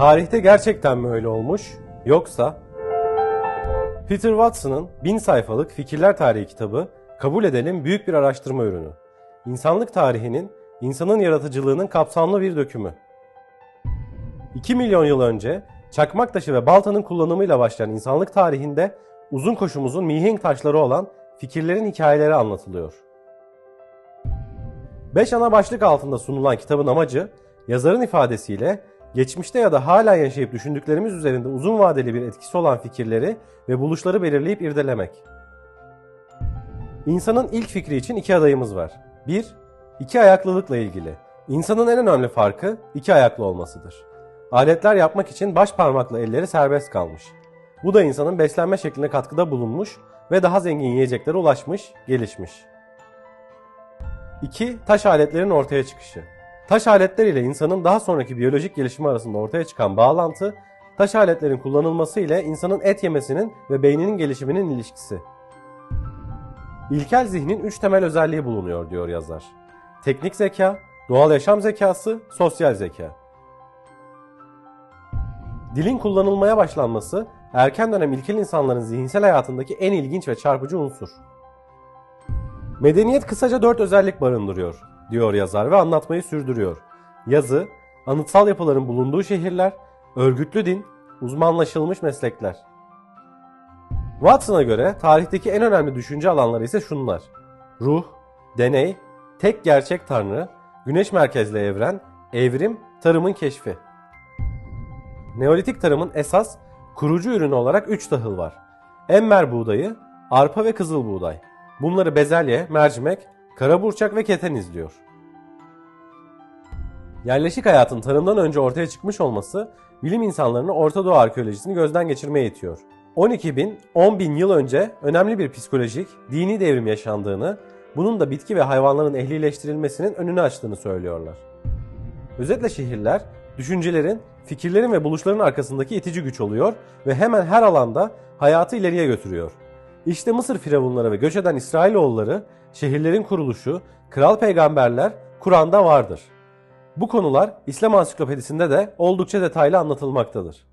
Tarihte gerçekten mi öyle olmuş? Yoksa Peter Watson'ın bin sayfalık Fikirler Tarihi kitabı kabul edelim büyük bir araştırma ürünü. İnsanlık tarihinin, insanın yaratıcılığının kapsamlı bir dökümü. 2 milyon yıl önce çakmak taşı ve baltanın kullanımıyla başlayan insanlık tarihinde uzun koşumuzun mihenk taşları olan fikirlerin hikayeleri anlatılıyor. Beş ana başlık altında sunulan kitabın amacı, yazarın ifadesiyle geçmişte ya da hala yaşayıp düşündüklerimiz üzerinde uzun vadeli bir etkisi olan fikirleri ve buluşları belirleyip irdelemek. İnsanın ilk fikri için iki adayımız var. 1. İki ayaklılıkla ilgili. İnsanın en önemli farkı iki ayaklı olmasıdır. Aletler yapmak için baş parmakla elleri serbest kalmış. Bu da insanın beslenme şekline katkıda bulunmuş ve daha zengin yiyeceklere ulaşmış, gelişmiş. 2. Taş aletlerin ortaya çıkışı. Taş aletler ile insanın daha sonraki biyolojik gelişimi arasında ortaya çıkan bağlantı, taş aletlerin kullanılması ile insanın et yemesinin ve beyninin gelişiminin ilişkisi. İlkel zihnin üç temel özelliği bulunuyor diyor yazar. Teknik zeka, doğal yaşam zekası, sosyal zeka. Dilin kullanılmaya başlanması, erken dönem ilkel insanların zihinsel hayatındaki en ilginç ve çarpıcı unsur. Medeniyet kısaca dört özellik barındırıyor, diyor yazar ve anlatmayı sürdürüyor. Yazı, anıtsal yapıların bulunduğu şehirler, örgütlü din, uzmanlaşılmış meslekler. Watson'a göre tarihteki en önemli düşünce alanları ise şunlar. Ruh, deney, tek gerçek tanrı, güneş merkezli evren, evrim, tarımın keşfi. Neolitik tarımın esas kurucu ürünü olarak 3 tahıl var. Emmer buğdayı, arpa ve kızıl buğday. Bunları bezelye, mercimek, karaburçak ve keten izliyor. Yerleşik hayatın tarımdan önce ortaya çıkmış olması bilim insanlarını Orta Doğu arkeolojisini gözden geçirmeye itiyor. 12 bin, 10 bin yıl önce önemli bir psikolojik, dini devrim yaşandığını, bunun da bitki ve hayvanların ehlileştirilmesinin önünü açtığını söylüyorlar. Özetle şehirler, düşüncelerin, fikirlerin ve buluşların arkasındaki itici güç oluyor ve hemen her alanda hayatı ileriye götürüyor. İşte Mısır firavunları ve göç eden İsrailoğulları, şehirlerin kuruluşu, kral peygamberler Kur'an'da vardır. Bu konular İslam ansiklopedisinde de oldukça detaylı anlatılmaktadır.